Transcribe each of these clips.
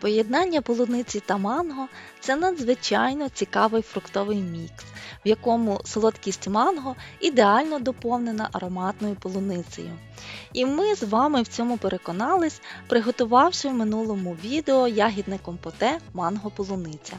Поєднання полуниці та манго це надзвичайно цікавий фруктовий мікс, в якому солодкість манго ідеально доповнена ароматною полуницею. І ми з вами в цьому переконались, приготувавши в минулому відео ягідне компоте манго полуниця.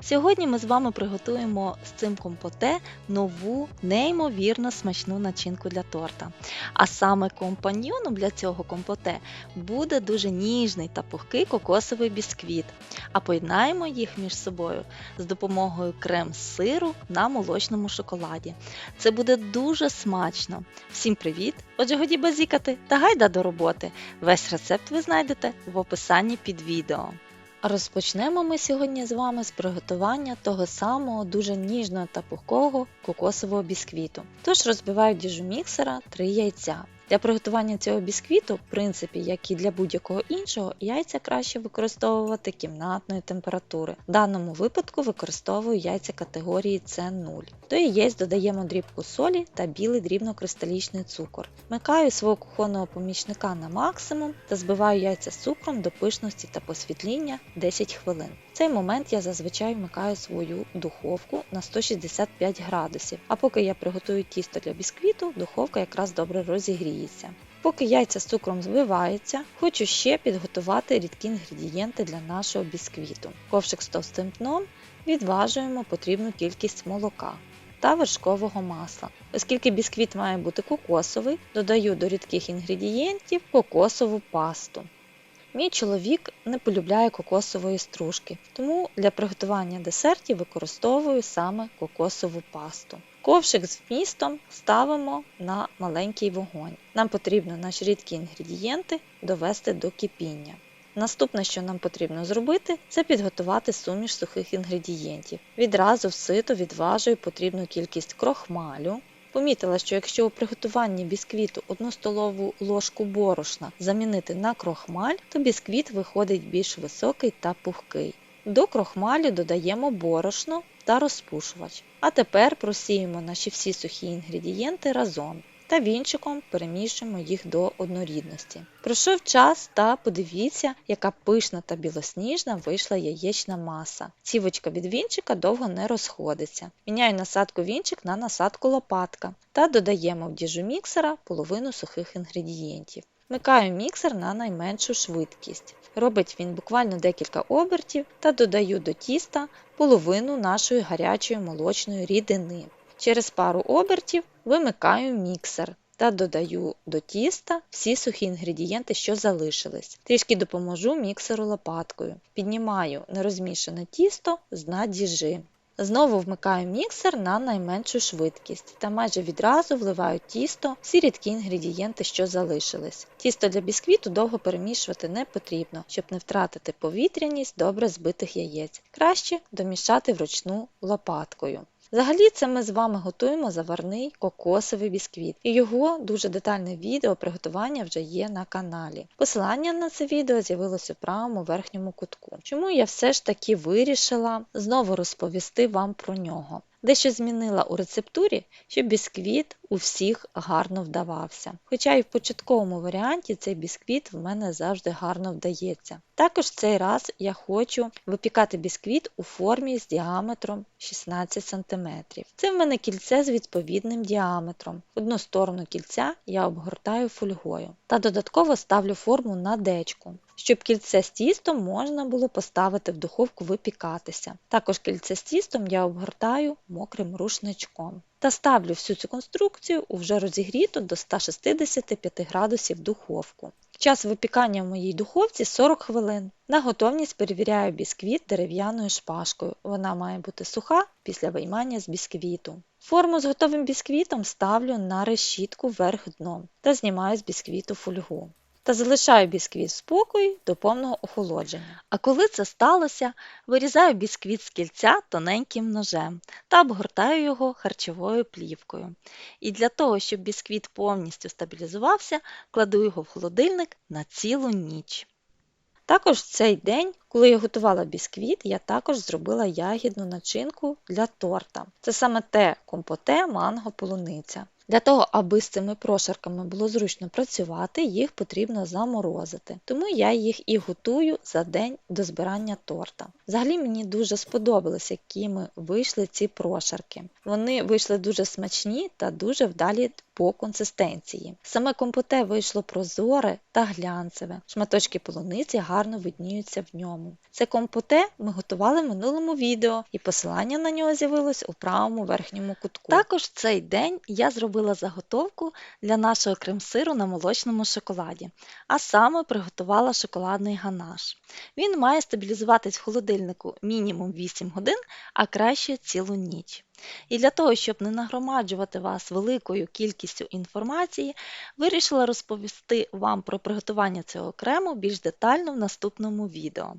Сьогодні ми з вами приготуємо з цим компоте нову, неймовірно смачну начинку для торта. А саме компаньйоном для цього компоте буде дуже ніжний та пухкий кокосовий бісквіт, а поєднаємо їх між собою з допомогою крем-сиру на молочному шоколаді. Це буде дуже смачно. Всім привіт! Отже, годі базікати та гайда до роботи. Весь рецепт ви знайдете в описанні під відео. Розпочнемо ми сьогодні з вами з приготування того самого дуже ніжного та пухкого кокосового бісквіту. Тож розбиваю діжу міксера 3 яйця. Для приготування цього бісквіту, в принципі, як і для будь-якого іншого, яйця краще використовувати кімнатної температури. В даному випадку використовую яйця категорії С0. До яєць додаємо дрібку солі та білий дрібнокристалічний цукор. Вмикаю свого кухонного помічника на максимум та збиваю яйця з цукром до пишності та посвітління 10 хвилин. В цей момент я зазвичай вмикаю свою духовку на 165 градусів, а поки я приготую тісто для бісквіту, духовка якраз добре розігріється. Поки яйця з цукром збиваються, хочу ще підготувати рідкі інгредієнти для нашого бісквіту. Ковшик з товстим дном відважуємо потрібну кількість молока та вершкового масла. Оскільки бісквіт має бути кокосовий, додаю до рідких інгредієнтів кокосову пасту. Мій чоловік не полюбляє кокосової стружки, тому для приготування десертів використовую саме кокосову пасту. Ковшик з вмістом ставимо на маленький вогонь. Нам потрібно наші рідкі інгредієнти довести до кипіння. Наступне, що нам потрібно зробити, це підготувати суміш сухих інгредієнтів. Відразу в сито відважую потрібну кількість крохмалю. Помітила, що якщо у приготуванні бісквіту 1 столову ложку борошна замінити на крохмаль, то бісквіт виходить більш високий та пухкий. До крохмалю додаємо борошно та розпушувач. А тепер просіємо наші всі сухі інгредієнти разом та вінчиком перемішуємо їх до однорідності. Пройшов час та подивіться, яка пишна та білосніжна вийшла яєчна маса. Цівочка від вінчика довго не розходиться. Міняю насадку вінчик на насадку лопатка та додаємо в діжу міксера половину сухих інгредієнтів. Вмикаю міксер на найменшу швидкість. Робить він буквально декілька обертів та додаю до тіста половину нашої гарячої молочної рідини. Через пару обертів вимикаю міксер та додаю до тіста всі сухі інгредієнти, що залишились. Трішки допоможу міксеру лопаткою. Піднімаю нерозмішане тісто з дна діжи. Знову вмикаю міксер на найменшу швидкість та майже відразу вливаю тісто всі рідкі інгредієнти, що залишились. Тісто для бісквіту довго перемішувати не потрібно, щоб не втратити повітряність добре збитих яєць. Краще домішати вручну лопаткою. Взагалі, це ми з вами готуємо заварний кокосовий бісквіт, і його дуже детальне відео приготування вже є на каналі. Посилання на це відео з'явилося у правому верхньому кутку. Чому я все ж таки вирішила знову розповісти вам про нього? Дещо змінила у рецептурі, щоб бісквіт у всіх гарно вдавався. Хоча і в початковому варіанті цей бісквіт в мене завжди гарно вдається. Також цей раз я хочу випікати бісквіт у формі з діаметром 16 см. Це в мене кільце з відповідним діаметром. Одну сторону кільця я обгортаю фольгою та додатково ставлю форму на дечку. Щоб кільце з тістом можна було поставити в духовку випікатися. Також кільце з тістом я обгортаю мокрим рушничком та ставлю всю цю конструкцію у вже розігріту до 165 градусів духовку. Час випікання в моїй духовці 40 хвилин. На готовність перевіряю бісквіт дерев'яною шпажкою. Вона має бути суха після виймання з бісквіту. Форму з готовим бісквітом ставлю на решітку вверх дном та знімаю з бісквіту фольгу та залишаю бісквіт в спокої до повного охолодження. А коли це сталося, вирізаю бісквіт з кільця тоненьким ножем та обгортаю його харчовою плівкою. І для того, щоб бісквіт повністю стабілізувався, кладу його в холодильник на цілу ніч. Також в цей день Коли я готувала бісквіт, я також зробила ягідну начинку для торта. Це саме те компоте манго полуниця. Для того, аби з цими прошарками було зручно працювати, їх потрібно заморозити. Тому я їх і готую за день до збирання торта. Взагалі мені дуже сподобалось, якими вийшли ці прошарки. Вони вийшли дуже смачні та дуже вдалі по консистенції. Саме компоте вийшло прозоре та глянцеве. Шматочки полуниці гарно видніються в ньому. Це компоте ми готували в минулому відео, і посилання на нього з'явилось у правому верхньому кутку. Також цей день я зробила заготовку для нашого крем-сиру на молочному шоколаді, а саме приготувала шоколадний ганаш. Він має стабілізуватись в холодильнику мінімум 8 годин, а краще цілу ніч. І для того, щоб не нагромаджувати вас великою кількістю інформації, вирішила розповісти вам про приготування цього крему більш детально в наступному відео.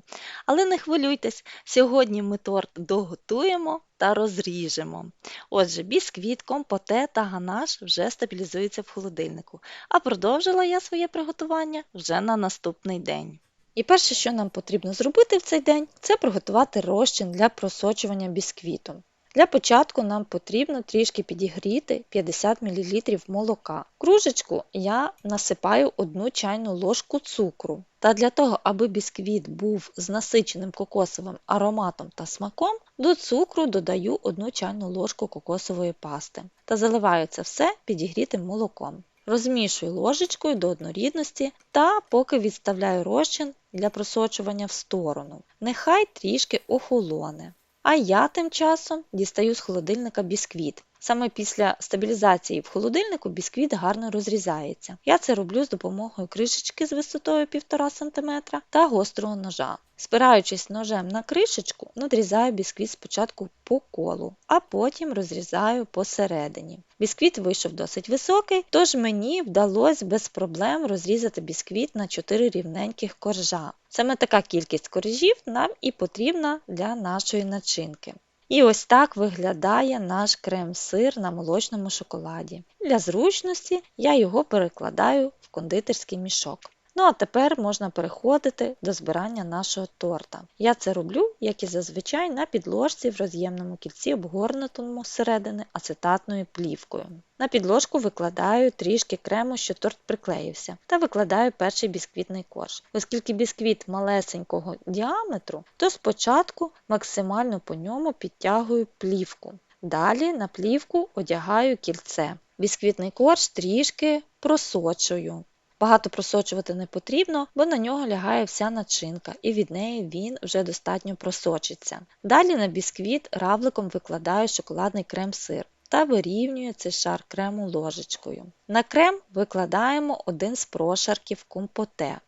Але не хвилюйтесь, сьогодні ми торт доготуємо та розріжемо. Отже, бісквіт, компоте та ганаш вже стабілізуються в холодильнику, а продовжила я своє приготування вже на наступний день. І перше, що нам потрібно зробити в цей день, це приготувати розчин для просочування бісквіту. Для початку нам потрібно трішки підігріти 50 мл молока. Кружечку я насипаю 1 чайну ложку цукру. Та для того, аби бісквіт був з насиченим кокосовим ароматом та смаком, до цукру додаю 1 чайну ложку кокосової пасти та заливаю це все підігрітим молоком. Розмішую ложечкою до однорідності та поки відставляю розчин для просочування в сторону. Нехай трішки охолоне. А я тим часом дістаю з холодильника бісквіт. Саме після стабілізації в холодильнику бісквіт гарно розрізається. Я це роблю з допомогою кришечки з висотою 1,5 см та гострого ножа. Спираючись ножем на кришечку, надрізаю бісквіт спочатку по колу, а потім розрізаю посередині. Бісквіт вийшов досить високий, тож мені вдалося без проблем розрізати бісквіт на 4 рівненьких коржа. Саме така кількість коржів нам і потрібна для нашої начинки. І ось так виглядає наш крем-сир на молочному шоколаді. Для зручності я його перекладаю в кондитерський мішок. Ну а тепер можна переходити до збирання нашого торта. Я це роблю, як і зазвичай, на підложці в роз'ємному кільці, обгорнутому зсередини ацетатною плівкою. На підложку викладаю трішки крему, що торт приклеївся, та викладаю перший бісквітний корж. Оскільки бісквіт малесенького діаметру, то спочатку максимально по ньому підтягую плівку. Далі на плівку одягаю кільце. Бісквітний корж трішки просочую. Багато просочувати не потрібно, бо на нього лягає вся начинка, і від неї він вже достатньо просочиться. Далі на бісквіт равликом викладаю шоколадний крем-сир та вирівнюю цей шар крему ложечкою. На крем викладаємо один з прошарків компоте.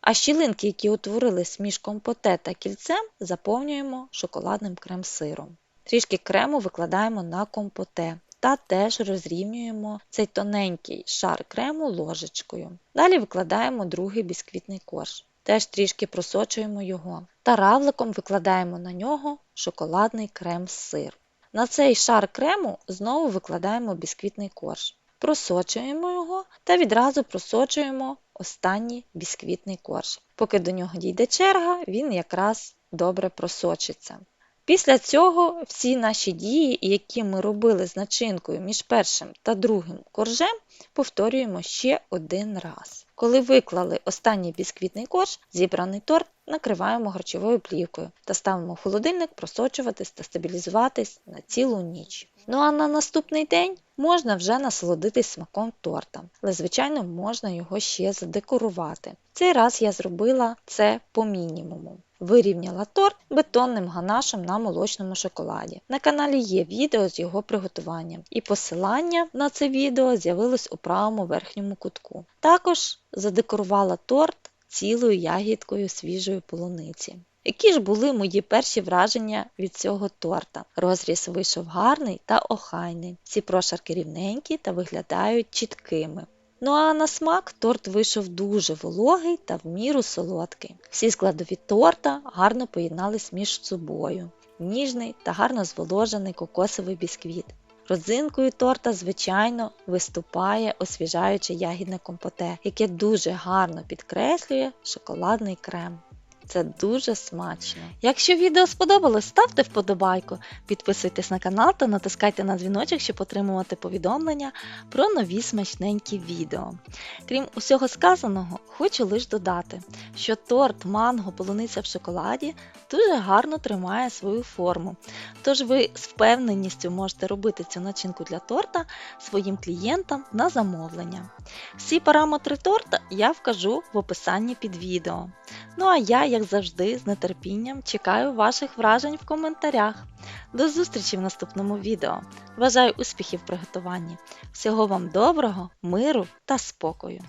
А щілинки, які утворились між компоте та кільцем, заповнюємо шоколадним крем-сиром. Трішки крему викладаємо на компоте та теж розрівнюємо цей тоненький шар крему ложечкою. Далі викладаємо другий бісквітний корж. Теж трішки просочуємо його. Та равликом викладаємо на нього шоколадний крем-сир. На цей шар крему знову викладаємо бісквітний корж. Просочуємо його та відразу просочуємо останній бісквітний корж. Поки до нього дійде черга, він якраз добре просочиться. Після цього всі наші дії, які ми робили з начинкою між першим та другим коржем, повторюємо ще один раз. Коли виклали останній бісквітний корж, зібраний торт накриваємо харчовою плівкою та ставимо в холодильник просочуватись та стабілізуватись на цілу ніч. Ну а на наступний день можна вже насолодитись смаком торта, але, звичайно, можна його ще задекорувати. Цей раз я зробила це по мінімуму. Вирівняла торт бетонним ганашем на молочному шоколаді. На каналі є відео з його приготуванням, і посилання на це відео з'явилось у правому верхньому кутку. Також задекорувала торт цілою ягідкою свіжої полуниці. Які ж були мої перші враження від цього торта? Розріз вийшов гарний та охайний. Ці прошарки рівненькі та виглядають чіткими. Ну а на смак торт вийшов дуже вологий та в міру солодкий. Всі складові торта гарно поєднались між собою. Ніжний та гарно зволожений кокосовий бісквіт. Родзинкою торта, звичайно, виступає освіжаюче ягідне компоте, яке дуже гарно підкреслює шоколадний крем. Це дуже смачно. Якщо відео сподобалось, ставте вподобайку, підписуйтесь на канал та натискайте на дзвіночок, щоб отримувати повідомлення про нові смачненькі відео. Крім усього сказаного, хочу лише додати, що торт манго полуниця в шоколаді дуже гарно тримає свою форму. Тож ви з впевненістю можете робити цю начинку для торта своїм клієнтам на замовлення. Всі параметри торта я вкажу в описанні під відео. Ну а я, як завжди, з нетерпінням чекаю ваших вражень в коментарях. До зустрічі в наступному відео. Бажаю успіхів в приготуванні. Всього вам доброго, миру та спокою!